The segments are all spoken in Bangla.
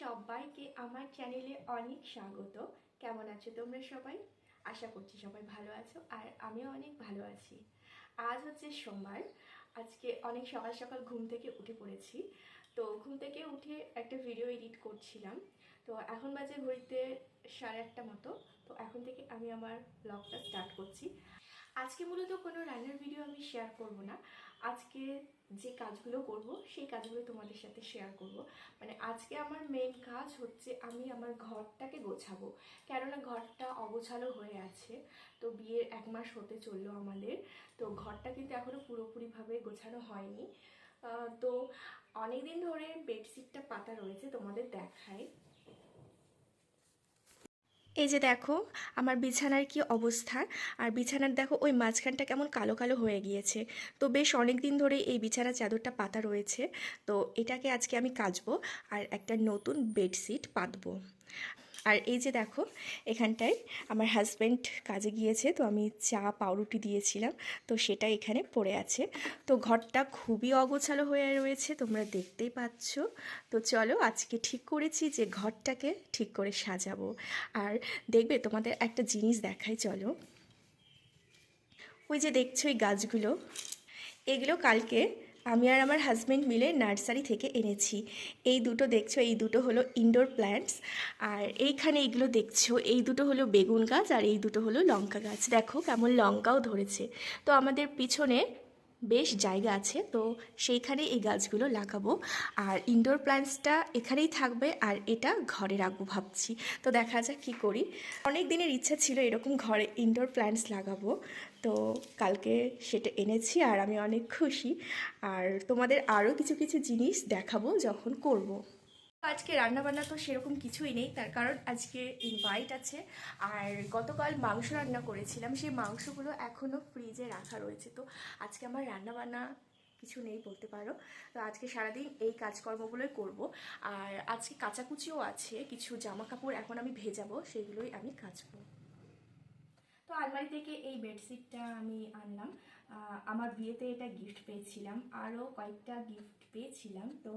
সবাইকে আমার চ্যানেলে অনেক স্বাগত। কেমন আছো তোমরা সবাই? আশা করছি সবাই ভালো আছো আর আমিও অনেক ভালো আছি। আজ হচ্ছে সোমবার। আজকে অনেক সকাল সকাল ঘুম থেকে উঠে পড়েছি। তো ঘুম থেকে উঠে একটা ভিডিও এডিট করছিলাম। তো এখন বাজে ঘড়িতে সাড়ে আটটা মতো। তো এখন থেকে আমি আমার ব্লগটা স্টার্ট করছি। আজকে মূলত কোনো রান্নার ভিডিও আমি শেয়ার করব না। আজকে যে কাজগুলো করব, সেই কাজগুলো তোমাদের সাথে শেয়ার করব। মানে আজকে আমার মেন কাজ হচ্ছে আমি আমার ঘরটাকে গোছাবো। কেননা ঘরটা অগোছালো হয়ে আছে, তো বিয়ের এক মাস হতে চলল আমাদের, তো ঘরটা কিন্তু এখনও পুরোপুরিভাবে গোছানো হয়নি। তো অনেক দিন ধরে বেডশিটটা পাতা রয়েছে তোমাদের দেখায়। এই যে দেখো, আমার বিছানার কি অবস্থা? আর বিছানার দেখো, ওই মাঝখানটা কেমন কালো কালো হয়ে গিয়েছে। তো বেশ অনেক দিন ধরে এই বিছানার চাদরটা পাতা রয়েছে। তো এটাকে আজকে আমি কাচবো আর একটা নতুন বেডশিট পাতবো। আর এই যে দেখো, এখানটায় আমার হাজব্যান্ড কাজে গিয়েছে, তো আমি চা পাউরুটি দিয়েছিলাম, তো সেটা এখানে পড়ে আছে। তো ঘরটা খুবই অগোছালো হয়ে রয়েছে, তোমরা দেখতেই পাচ্ছ। তো চলো আজকে ঠিক করেছি যে ঘরটাকে ঠিক করে সাজাবো। আর দেখবে তোমাদের একটা জিনিস দেখাই, চলো। ওই যে দেখছ এই গাছগুলো? এগুলো কালকে আমি আর আমার হাজব্যান্ড মিলে নার্সারি থেকে এনেছি। এই দুটো দেখছ, এই দুটো হলো ইনডোর প্ল্যান্টস আর এইখানে এগুলো দেখছ, এই দুটো হলো বেগুন গাছ, আর এই দুটো হলো লঙ্কা গাছ। দেখো কেমন লঙ্কাও ধরেছে। তো আমাদের পিছনে বেশ জায়গা আছে, তো সেইখানে এই গাছগুলো লাগাবো। আর ইনডোর প্ল্যান্টসটা এখানেই থাকবে, আর এটা ঘরে রাখব ভাবছি। তো দেখা যাক কি করি। অনেক দিনের ইচ্ছা ছিল এরকম ঘরে ইনডোর প্ল্যান্টস লাগাবো, তো কালকে সেটা এনেছি আর আমি অনেক খুশি। আর তোমাদের আরও কিছু কিছু জিনিস দেখাবো যখন করব। আজকে রান্নাবান্না তো সেরকম কিছুই নেই, তার কারণ আজকে ইনভাইট আছে। আর গতকাল মাংস রান্না করেছিলাম, সেই মাংসগুলো এখনও ফ্রিজে রাখা রয়েছে। তো আজকে আমার রান্নাবান্না কিছু নেই বলতে পারো। তো আজকে সারাদিন এই কাজকর্মগুলোই করব। আর আজকে কাচাকুচিও আছে, কিছু জামা কাপড় এখন আমি ভেজাবো, সেগুলোই আমি কাচবো। তো আলমারি থেকে এই বেডশিটটা আমি আনলাম। আমার বিয়েতে এটা গিফট পেয়েছিলাম। আরও কয়েকটা গিফট পেয়েছিলাম। তো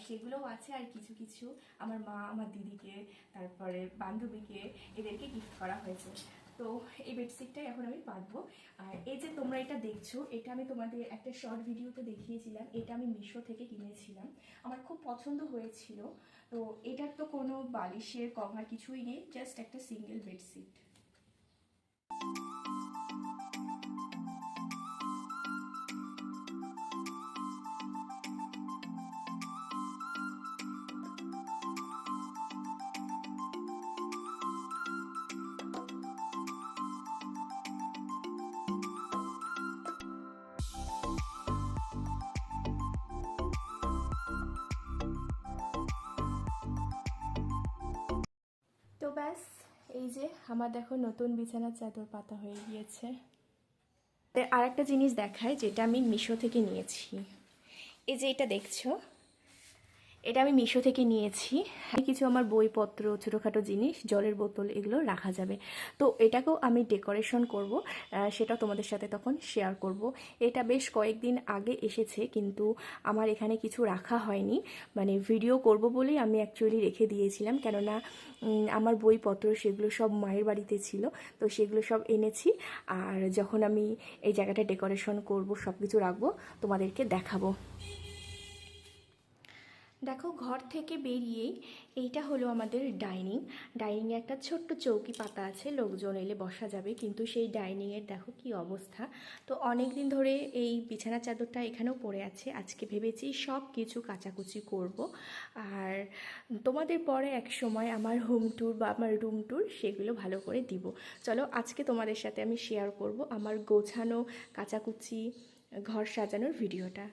সেগুলোও আছে আর কিছু কিছু। আমার মা, আমার দিদিকে, তারপরে বান্ধবীকে এদেরকে গিফট করা হয়েছে। তো, এই বেডশিটটাই এখন আমি পাতবো আর এই যে তোমরা এটা দেখছ, এটা আমি তোমাদের একটা শর্ট ভিডিওতে দেখিয়েছিলাম। এটা আমি মিশো থেকে কিনেছিলাম। আমার খুব পছন্দ হয়েছিল। তো, এটার তো কোনো বালিশের কভার কিছুই নেই জাস্ট একটা সিঙ্গেল বেডশিট এই যে আমার দেখো নতুন বিছানার চাদর পাতা হয়ে গিয়েছে। আর একটা জিনিস দেখায়, যেটা আমি মিশো থেকে নিয়েছি। এই যে এটা দেখছ? এটা আমি মিশো থেকে নিয়েছি। কিছু আমার বইপত্র, ছোটোখাটো জিনিস, জলের বোতল এগুলো রাখা যাবে। তো এটাকেও আমি ডেকোরেশন করব সেটা তোমাদের সাথে তখন শেয়ার করব। এটা বেশ কয়েকদিন আগে এসেছে, কিন্তু আমার এখানে কিছু রাখা হয়নি। মানে ভিডিও করব বলেই আমি অ্যাকচুয়ালি রেখে দিয়েছিলাম। কেননা আমার বইপত্র সেগুলো সব মায়ের বাড়িতে ছিল, তো সেগুলো সব এনেছি। আর যখন আমি এই জায়গাটা ডেকোরেশন করব সব কিছু রাখব, তোমাদেরকে দেখাবো। দেখো, ঘর থেকে বেরিয়েই এইটা হলো আমাদের ডাইনিং। ডাইনিংয়ে একটা ছোট্ট চৌকি পাতা আছে, লোকজন এলে বসা যাবে, কিন্তু সেই ডাইনিংয়ের দেখো কি অবস্থা। তো অনেক দিন ধরে এই বিছানা চাদরটা এখানেও পড়ে আছে। আজকে ভেবেছি সব কিছু কাচাকুচি করব। আর তোমাদের পরে এক সময় আমার হোম ট্যুর বা আমার রুম ট্যুর সেগুলো ভালো করে দিব। চলো, আজকে তোমাদের সাথে আমি শেয়ার করব আমার গোছানো, কাচাকুচি, ঘর সাজানোর ভিডিওটা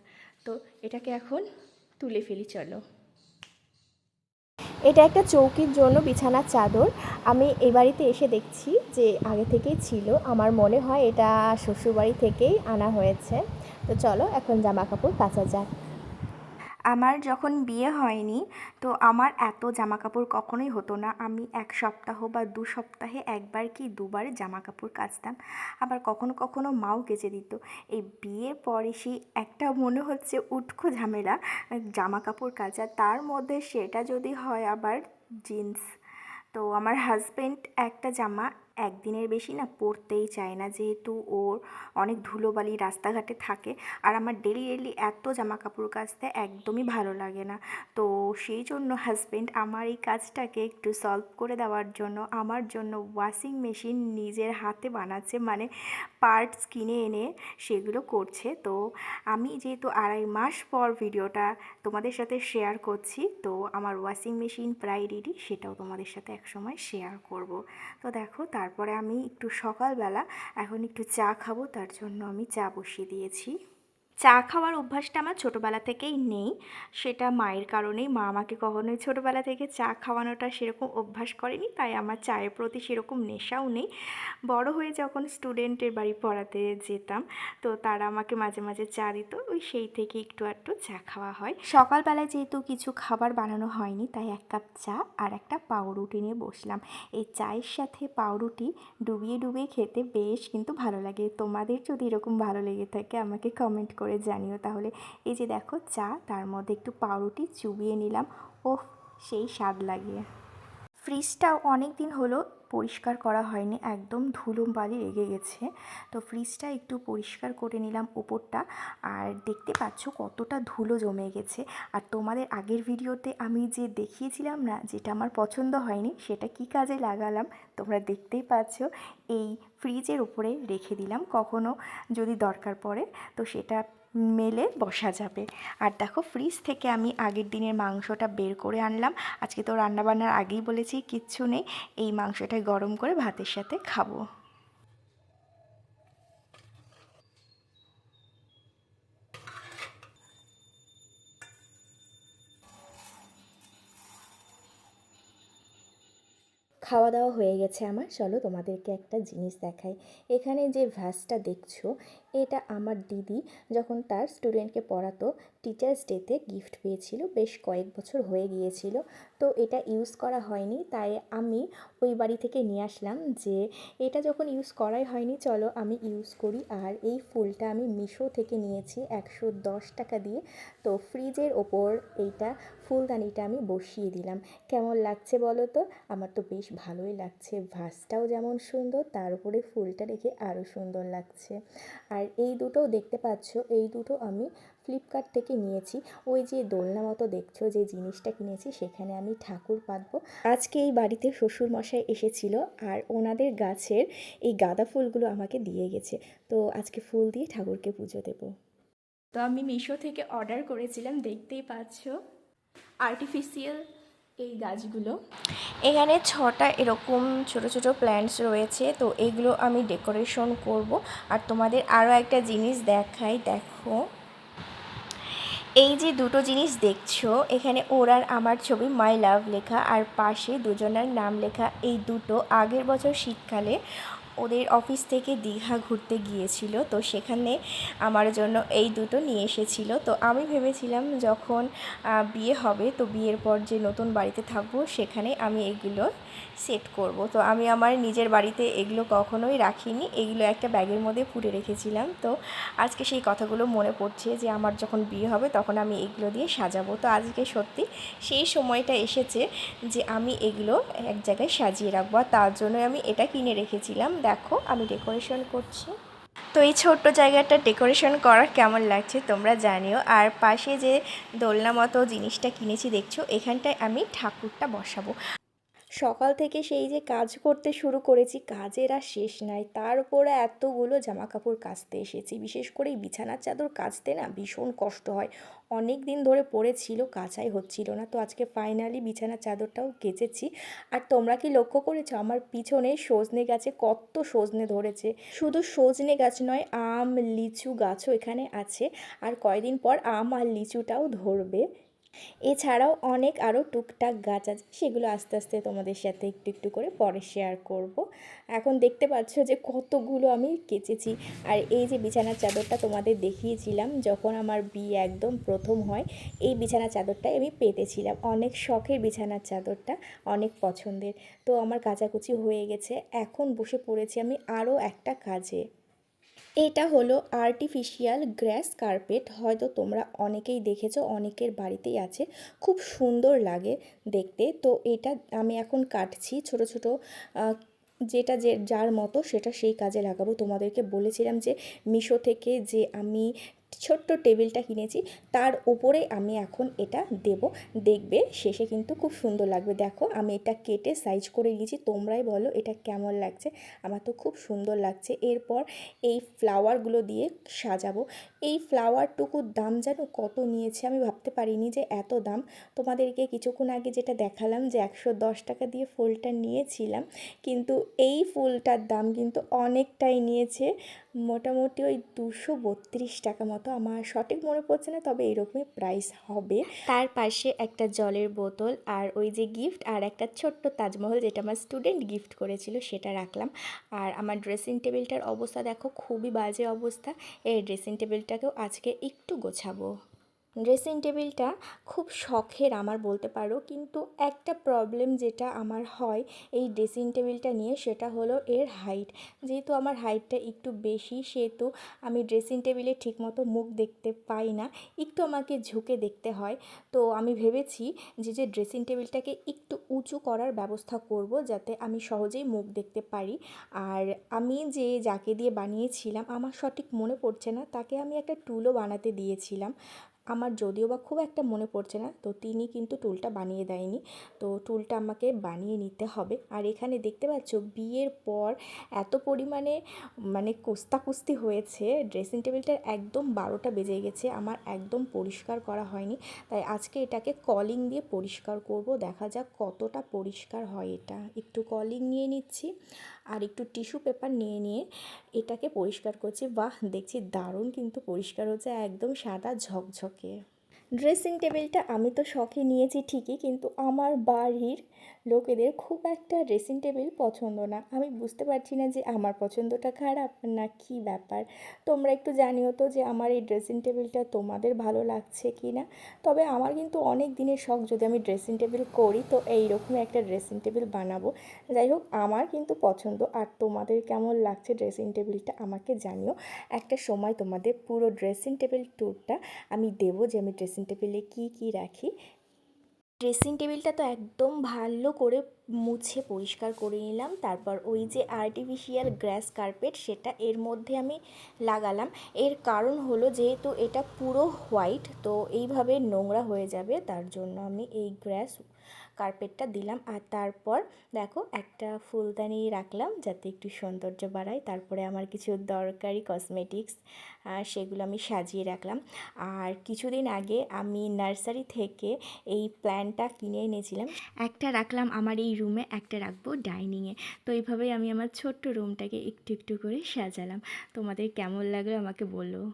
তো এটাকে এখন তুলে ফেলি, চলো। এটা একটা চৌকির জন্য বিছানার চাদর। আমি এ বাড়িতে এসে দেখছি যে আগে থেকেই ছিল। আমার মনে হয় এটা শ্বশুরবাড়ি থেকেই আনা হয়েছে। তো চলো, এখন জামা কাপড় কাচা যাক। আমার যখন বিয়ে হয়নি, তো আমার এত জামা কাপড় কখনোই হতো না। আমি এক সপ্তাহ বা দু সপ্তাহে একবার কি দুবার জামা কাপড় কাচতাম। আবার কখনো কখনো মাও কেচে দিত। এই বিয়ের পরে সেই একটা মনে হচ্ছে উটকো ঝামেলা জামা কাপড় কাচা। তার মধ্যে সেটা যদি হয় আবার জিন্স তো আমার হাজব্যান্ড একটা জামা একদিনের বেশি না পরতেই চায় না, যেহেতু ওর অনেক ধুলোবালি রাস্তাঘাটে থাকে। আর আমার ডেলি ডেলি এত জামা কাপড় কাচতে একদমই ভালো লাগে না। তো সেই জন্য হাজব্যান্ড আমার এই কাজটাকে একটু সলভ করে দেওয়ার জন্য, আমার জন্য ওয়াশিং মেশিন নিজের হাতে বানাচ্ছে মানে পার্টস কিনে এনে সেগুলো করছে। তো আমি যেহেতু আড়াই মাস পর ভিডিওটা তোমাদের সাথে শেয়ার করছি, তো আমার ওয়াশিং মেশিন প্রায় রেডি সেটাও তোমাদের সাথে একসময় শেয়ার করব। তো দেখো তারপরে আমি একটু সকালবেলা এখন একটু চা খাব তার জন্য আমি চা বসিয়ে দিয়েছি। চা খাওয়ার অভ্যাসটা আমার ছোটোবেলা থেকেই নেই। সেটা মায়ের কারণেই, মা আমাকে কখনোই ছোটোবেলা থেকে চা খাওয়ানোটা সেরকম অভ্যাস করেনি, তাই আমার চায়ের প্রতি সেরকম নেশাও নেই। বড় হয়ে যখন স্টুডেন্টের বাড়ি পড়াতে যেতাম, তো তারা আমাকে মাঝে মাঝে চা দিত, ওই সেই থেকে একটু একটু চা খাওয়া হয়। সকালবেলায় যেহেতু কিছু খাবার বানানো হয়নি, তাই এক কাপ চা আর একটা পাউরুটি নিয়ে বসলাম। এই চায়ের সাথে পাউরুটি ডুবিয়ে ডুবিয়ে খেতে বেশ কিন্তু ভালো লাগে। তোমাদের যদি এরকম ভালো লেগে থাকে, আমাকে কমেন্ট করে জানিও। তাহলে এই যে দেখো চা, তার মধ্যে একটু পাউরুটি চুবিয়ে নিলাম। ও সেই স্বাদ লাগিয়ে। ফ্রিজটাও অনেক দিন হলো পরিষ্কার করা হয়নি, একদম ধুলো বালি লেগে গেছে। তো ফ্রিজটা একটু পরিষ্কার করে নিলাম ওপরটা। আর দেখতে পাচ্ছ কতটা ধুলো জমে গেছে। আর তোমাদের আগের ভিডিওতে আমি যে দেখিয়েছিলাম না, যেটা আমার পছন্দ হয়নি, সেটা কি কাজে লাগালাম, তোমরা দেখতেই পাচ্ছ। এই ফ্রিজের ওপরে রেখে দিলাম কখনো যদি দরকার পড়ে। তো সেটা মেলে বসা যাবে। আর দেখো ফ্রিজ থেকে আমি আগের দিনের মাংসটা বের করে আনলাম। আজকে তো রান্নাবান্নার আগেই বলেছি, কিচ্ছু নেই। এই মাংসটা গরম করে ভাতের সাথে খাব। খাওয়া দাওয়া হয়ে গেছে আমার। চলো তোমাদেরকে একটা জিনিস দেখাই। এখানে যে ভ্যাসটা দেখছ এটা আমার দিদি যখন তার স্টুডেন্টকে পড়াতো টিচার্স ডেতে গিফট পেয়েছিল, বেশ কয়েক বছর হয়ে গিয়েছিল। তো এটা ইউজ করা হয়নি, তাই আমি ওই বাড়ি থেকে নিয়ে আসলাম যে এটা যখন ইউজ করাই হয়নি, চলো আমি ইউজ করি। আর এই ফুলটা আমি মিশো থেকে নিয়েছি একশো দশ টাকা দিয়ে। তো ফ্রিজের ওপর এইটা, ফুলদানিটা আমি বসিয়ে দিলাম। কেমন লাগছে বলো তো? আমার তো বেশ ভালোই লাগছে। ভাসটাও যেমন সুন্দর, তার উপরে ফুলটা রেখে আরও সুন্দর লাগছে। আর এই দুটো দেখতে পাচ্ছ, এই দুটো আমি ফ্লিপকার্ট থেকে নিয়েছি। ওই যে দোলনা মতো দেখছ, যে জিনিসটা কিনেছি, সেখানে আমি ঠাকুর পাতবো আজকে এই বাড়িতে শ্বশুর মশাই এসেছিল আর ওনাদের গাছের এই গাঁদা ফুলগুলো আমাকে দিয়ে গেছে। তো আজকে ফুল দিয়ে ঠাকুরকে পুজো দেবো। তো আমি মিশো থেকে অর্ডার করেছিলাম, দেখতেই পাচ্ছ। আর্টিফিশিয়াল এই গাছগুলো? এখানে ছটা এরকম ছোট ছোট প্ল্যান্টস রয়েছে, তো এগুলো আমি ডেকোরেশন করব। আর তোমাদের আরও একটা জিনিস দেখাই, দেখো। এই যে দুটো জিনিস দেখছ, এখানে ওর আর আমার ছবি মাই লাভ লেখা, আর পাশে দুজনের নাম লেখা এই দুটো। আগের বছর শীতকালে ওদের অফিস থেকে দীঘা ঘুরতে গিয়েছিল, তো সেখানে আমার জন্য এই দুটো নিয়ে এসেছিল। তো আমি ভেবেছিলাম যখন বিয়ে হবে, তো বিয়ের পর যে নতুন বাড়িতে থাকব, সেখানে আমি এগুলো সেট করব। তো আমি আমার নিজের বাড়িতে এগুলো কখনোই রাখিনি। এগুলো একটা ব্যাগের মধ্যে ফুটে রেখেছিলাম। তো আজকে সেই কথাগুলো মনে পড়ছে যে, আমার যখন বিয়ে হবে তখন আমি এগুলো দিয়ে সাজাবো। তো আজকে সত্যি সেই সময়টা এসেছে যে, আমি এগুলো এক জায়গায় সাজিয়ে রাখব। আর তার জন্য আমি এটা কিনে রেখেছিলাম। দেখো, আমি ডেকোরেশন করছি। তো এই ছোট্ট জায়গাটা ডেকোরেশন করা কেমন লাগছে তোমরা জানিও। আর পাশে যে দোলনা মতো জিনিসটা কিনেছি, দেখছ? এখানটায় আমি ঠাকুরটা বসাবো। সকাল থেকে সেই যে কাজ করতে শুরু করেছি, কাজের আর শেষ নাই। তার উপরে এতগুলো জামা কাপড় কাচতে এসেছি। বিশেষ করে এই বিছানার চাদর কাচতে না ভীষণ কষ্ট হয়। অনেক দিন ধরে পড়েছিল কাচাই হচ্ছিল না। তো আজকে ফাইনালি বিছানার চাদরটাও কেচেছি। আর তোমরা কি লক্ষ্য করেছ? আমার পিছনে সজনে গাছে কত সজনে ধরেছে। শুধু সজনে গাছ নয়, আম, লিচু গাছও এখানে আছে। আর কয়দিন পর আম আর লিচুটাও ধরবে। এছাড়াও অনেক আরও টুকটাক গাছ আছে, সেগুলো আস্তে আস্তে তোমাদের সাথে একটু একটু করে পরে শেয়ার করব। এখন দেখতে পাচ্ছ যে কতগুলো আমি কেচেছি। আর এই যে বিছানার চাদরটা তোমাদের দেখিয়েছিলাম, যখন আমার বিয়ে একদম প্রথম হয়, এই বিছানার চাদরটাই আমি পেতেছিলাম। অনেক শখের বিছানার চাদরটা, অনেক পছন্দের। তো আমার কাচাকুচি হয়ে গেছে। এখন বসে পড়েছি আমি আরও একটা কাজে। এটা হলো আর্টিফিশিয়াল গ্র্যাস কার্পেট হয়তো তোমরা অনেকেই দেখেছ, অনেকের বাড়িতেই আছে। খুব সুন্দর লাগে দেখতে। তো এটা আমি এখন কাটছি ছোট ছোট যেটা যে, যার মতো সেটা সেই কাজে লাগাবো। তোমাদেরকে বলেছিলাম যে, মিশো থেকে যে আমি ছোট্ট টেবিলটা কিনেছি। তার উপরে আমি এখন এটা দেব। দেখবে শেষে কিন্তু খুব সুন্দর লাগবে। দেখো, আমি এটা কেটে সাইজ করে নিয়েছি। তোমরাই বলো এটা কেমন লাগছে? আমার তো খুব সুন্দর লাগছে। এরপর এই ফ্লাওয়ারগুলো দিয়ে সাজাবো। এই ফ্লাওয়ারটুকুর দাম যেন কত নিয়েছে আমি ভাবতে পারিনি যে এত দাম। তোমাদেরকে কিছুক্ষণ আগে যেটা দেখালাম যে একশো দশ টাকা দিয়ে ফুলটা নিয়েছিলাম। কিন্তু এই ফুলটার দাম কিন্তু অনেকটাই নিয়েছে। মোটামুটি ওই দুশো বত্রিশ টাকা মতো আমার সঠিক মনে পড়ছে না, তবে এরকমই প্রাইস হবে। তার পাশে একটা জলের বোতল আর ওই যে গিফট আর একটা ছোট্ট তাজমহল যেটা আমার স্টুডেন্ট গিফট করেছিল সেটা রাখলাম। আর আমার ড্রেসিং টেবিলটার অবস্থা দেখো, খুবই বাজে অবস্থা। এই ড্রেসিং টেবিলটাকেও আজকে একটু গোছাবো। ড্রেসিং টেবিলটা খুব শখের আমার বলতে পারো। কিন্তু একটা প্রবলেম যেটা আমার হয় এই ড্রেসিং টেবিলটা নিয়ে সেটা হলো এর হাইট যেহেতু আমার হাইটটা একটু বেশি, সেহেতু আমি ড্রেসিং টেবিলে ঠিকমতো মুখ দেখতে পাই না। একটু আমাকে ঝুঁকে দেখতে হয়। তো আমি ভেবেছি যে যে ড্রেসিং টেবিলটাকে একটু উঁচু করার ব্যবস্থা করব যাতে আমি সহজেই মুখ দেখতে পারি। আর আমি যে যাকে দিয়ে বানিয়েছিলাম, আমার সঠিক মনে পড়ছে না, তাকে আমি একটা টুলও বানাতে দিয়েছিলাম। আমার যদিও বা খুব একটা মনে পড়ছে না, তো তিনি কিন্তু টুলটা বানিয়ে দেয়নি। তো টুলটা আমাকে বানিয়ে নিতে হবে। আর এখানে দেখতে পাচ্ছ, বিয়ের পর এত পরিমাণে মানে কোস্তাকুস্তি হয়েছে ড্রেসিং টেবিলটার একদম বারোটা বেজে গেছে, আমার একদম পরিষ্কার করা হয়নি। তাই আজকে এটাকে কলিং দিয়ে পরিষ্কার করব, দেখা যাক কতটা পরিষ্কার হয় এটা। একটু কলিং নিয়ে নিচ্ছি। আর একটু টিস্যু পেপার নিয়ে নিয়ে এটাকে পরিষ্কার করছি। বাহ, দেখছি দারুণ কিন্তু পরিষ্কার হচ্ছে, একদম সাদা ঝকঝকে। ড্রেসিং টেবিলটা আমি তো শখে নিয়েছি ঠিকই, কিন্তু আমার বাড়ির লোকেদের খুব একটা ড্রেসিং টেবিল পছন্দ না। আমি বুঝতে পারছি না যে আমার পছন্দটা খারাপ না কি ব্যাপার। তোমরা একটু জানিও তো যে আমার এই ড্রেসিং টেবিলটা তোমাদের ভালো লাগছে কি না তবে আমার কিন্তু অনেক দিনের শখ যদি আমি ড্রেসিং টেবিল করি, তো এইরকমই একটা ড্রেসিং টেবিল বানাবো। যাই হোক, আমার কিন্তু পছন্দ। আর তোমাদের কেমন লাগছে ড্রেসিং টেবিলটা আমাকে জানিও। একটা সময় তোমাদের পুরো ড্রেসিং টেবিল ট্যুরটা আমি দেবো যে আমি ড্রেসিং টেবিলে কী কী রাখি। ড্রেসিং টেবিলটা তো একদম ভালো করে মুছে পরিষ্কার করে নিলাম। তারপর ওই যে আর্টিফিশিয়াল গ্রাস কার্পেট সেটা এর মধ্যে আমি লাগালাম। এর কারণ হলো যেহেতু এটা পুরো হোয়াইট তো এইভাবে নোংরা হয়ে যাবে, তার জন্য আমি এই গ্রাস কার্পেটটা দিলাম। আর তারপর দেখো একটা ফুলদানি রাখলাম যাতে একটু সৌন্দর্য বাড়ায়। তারপরে আমার কিছু দরকারি কসমেটিক্স সেগুলো আমি সাজিয়ে রাখলাম। আর কিছুদিন আগে আমি নার্সারি থেকে এই প্ল্যান্টটা কিনে এনেছিলাম। একটা রাখলাম আমার এই রুমে একটা রাখব ডাইনিংয়ে তো এইভাবেই আমি আমার ছোট্ট রুমটাকে একটু একটু করে সাজালাম। তোমাদের কেমন লাগল আমাকে বলো।